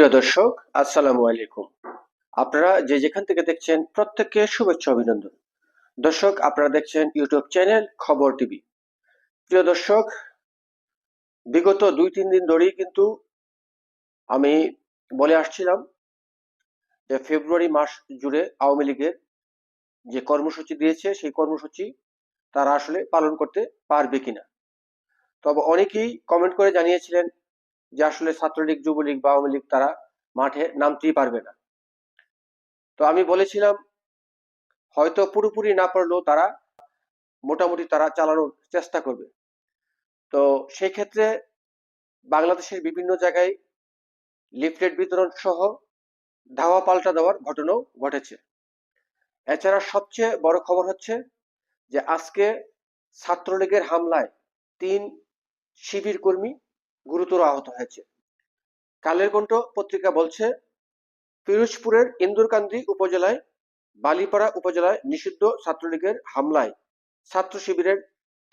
প্রিয় দর্শক, আসসালামু আলাইকুম। আপনারা যে যেখান থেকে দেখছেন, প্রত্যেককে শুভেচ্ছা অভিনন্দন। দর্শক, আপনারা দেখছেন ইউটিউব চ্যানেল খবর টিভি। প্রিয় দর্শক, বিগত দুই তিন দিন ধরেই কিন্তু আমি বলে আসছিলাম যে ফেব্রুয়ারি মাস জুড়ে আওয়ামী লীগের যে কর্মসূচি দিয়েছে, সেই কর্মসূচি তারা আসলে পালন করতে পারবে কিনা। তবে অনেকেই কমেন্ট করে জানিয়েছিলেন যে আসলে ছাত্রলীগ, যুবলীগ বা আওয়ামী লীগ তারা মাঠে নামতেই পারবে না। তো আমি বলেছিলাম, হয়তো পুরোপুরি না পারলেও তারা মোটামুটি তারা চালানোর চেষ্টা করবে। তো সেই ক্ষেত্রে বাংলাদেশের বিভিন্ন জায়গায় লিফলেট বিতরণ সহ ধাওয়া পাল্টা দেওয়ার ঘটনাও ঘটেছে। এছাড়া সবচেয়ে বড় খবর হচ্ছে যে আজকে ছাত্রলীগের হামলায় তিন শিবির কর্মী গুরুতর আহত হয়েছে। কালের কণ্ঠ পত্রিকা বলছে, পিরোজপুরের ইন্দুরকান্দি উপজেলায়, বালিপাড়া উপজেলায় নিষিদ্ধ ছাত্রলীগের হামলায় ছাত্র শিবিরের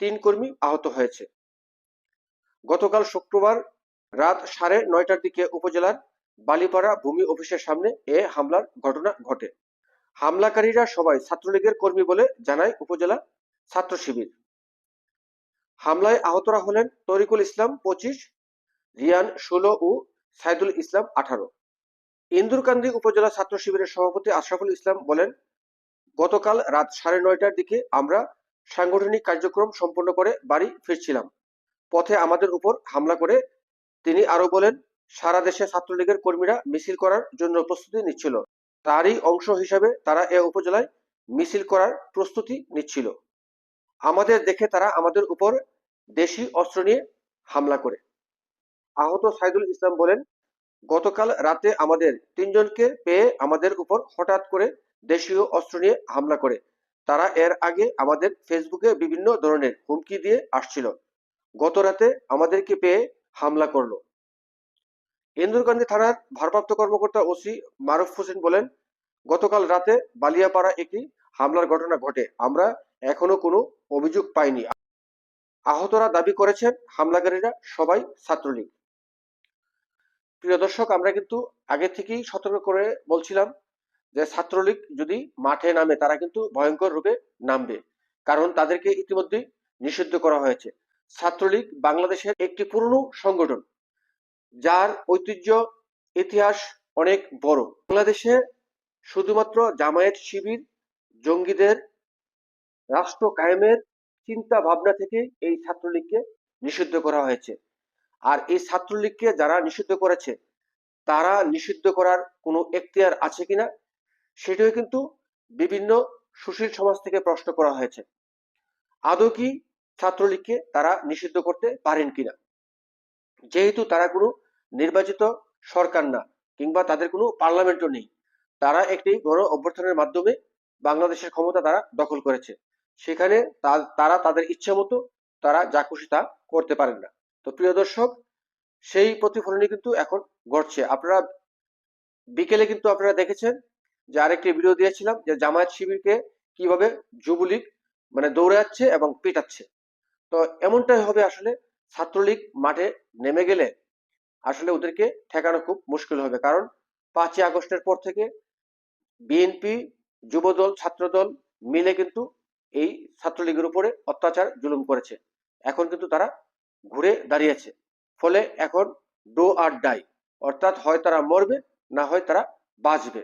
তিন কর্মী আহত হয়েছে। গতকাল শুক্রবার রাত সাড়ে নয়টার দিকে উপজেলার বালিপাড়া ভূমি অফিসের সামনে এ হামলার ঘটনা ঘটে। হামলাকারীরা সবাই ছাত্রলীগের কর্মী বলে জানায় উপজেলা ছাত্র শিবির। হামলায় আহতরা হলেন তরিকুল ইসলাম পঁচিশ রিয়ান ষোলো ও সাইদুল ইসলাম আঠারো। ইন্দুরকান্দি উপজেলা ছাত্র শিবিরের সভাপতি আশরাফুল ইসলাম বলেন, গতকাল রাত সাড়ে নয়টার দিকে আমরা সাংগঠনিক কার্যক্রম সম্পন্ন করে বাড়ি ফিরছিলাম। পথে আমাদের উপর হামলা করে তিনি আরও বলেন, সারা দেশে ছাত্রলীগের কর্মীরা মিছিল করার জন্য প্রস্তুতি নিচ্ছিল। তারই অংশ হিসাবে তারা এ উপজেলায় মিছিল করার প্রস্তুতি নিচ্ছিল। আমাদের দেখে তারা আমাদের উপর দেশি অস্ত্র নিয়ে হামলা করে। আহত সাইদুল ইসলাম বলেন, গতকাল রাতে আমাদের তিনজনকে পেয়ে আমাদের উপর হঠাৎ করে দেশীয় অস্ত্র নিয়ে হামলা করে। তারা এর আগে আমাদের ফেসবুকে বিভিন্ন ধরনের হুমকি দিয়ে আসছিল। গত রাতে আমাদেরকে পেয়ে হামলা করল। ইন্দুরকান্দি থানার ভারপ্রাপ্ত কর্মকর্তা ওসি মারুফ হোসেন বলেন, গতকাল রাতে বালিয়াপাড়া একটি হামলার ঘটনা ঘটে। আমরা এখনও কোনো অভিযোগ পাইনি। আহতরা দাবি করেছেন, হামলাকারীরা সবাই ছাত্রলীগ। প্রিয় দর্শক, আমরা কিন্তু আগে থেকেই সতর্ক করে বলছিলাম যে ছাত্রলীগ যদি মাঠে নামে, তারা কিন্তু ভয়ঙ্কর রূপে নামবে। কারণ তাদেরকে ইতিমধ্যে নিষিদ্ধ করা হয়েছে। ছাত্রলীগ বাংলাদেশের একটি পুরনো সংগঠন, যার ঐতিহ্য, ইতিহাস অনেক বড়। বাংলাদেশে শুধুমাত্র জামায়াত শিবির, জঙ্গিদের রাষ্ট্র কায়েমের চিন্তা ভাবনা থেকে এই ছাত্রলীগকে নিষিদ্ধ করা হয়েছে। আর এই ছাত্রলীগকে যারা নিষিদ্ধ করেছে, তারা নিষিদ্ধ করার কোনো এখতিয়ার আছে কিনা, সেটিও কিন্তু বিভিন্ন সুশীল সমাজ থেকে প্রশ্ন করা হয়েছে। আদৌ কি ছাত্রলীগকে তারা নিষিদ্ধ করতে পারেন কিনা? যেহেতু তারা কোনো নির্বাচিত সরকার না, কিংবা তাদের কোনো পার্লামেন্টও নেই, তারা একটি গণ অভ্যর্থনের মাধ্যমে বাংলাদেশের ক্ষমতা তারা দখল করেছে। সেখানে তারা তাদের ইচ্ছা মতো তারা যা খুশি তা করতে পারেন না। তো প্রিয় দর্শক, সেই প্রতিফলনই কিন্তু এখন ঘটছে। আপনারা বিকেলে কিন্তু আপনারা দেখেছেন যে আরেকটি ভিডিও দিয়েছিলাম যে জামায়াত শিবিরকে কীভাবে যুবলীগ মানে দৌড়াচ্ছে এবং পিটাচ্ছে। তো এমনটাই হবে আসলে ছাত্রলীগ মাঠে নেমে গেলে আসলে ওদেরকে ঠেকানো খুব মুশকিল হবে। কারণ পাঁচই আগস্টের পর থেকে বিএনপি যুবদল, ছাত্রদল মিলে কিন্তু এই ছাত্রলীগের উপরে অত্যাচার জুলুম করেছে। এখন কিন্তু তারা ঘুরে দাঁড়িয়েছে। ফলে এখন ডো আর ডাই, অর্থাৎ হয় তারা মরবে, না হয় তারা বাঁচবে।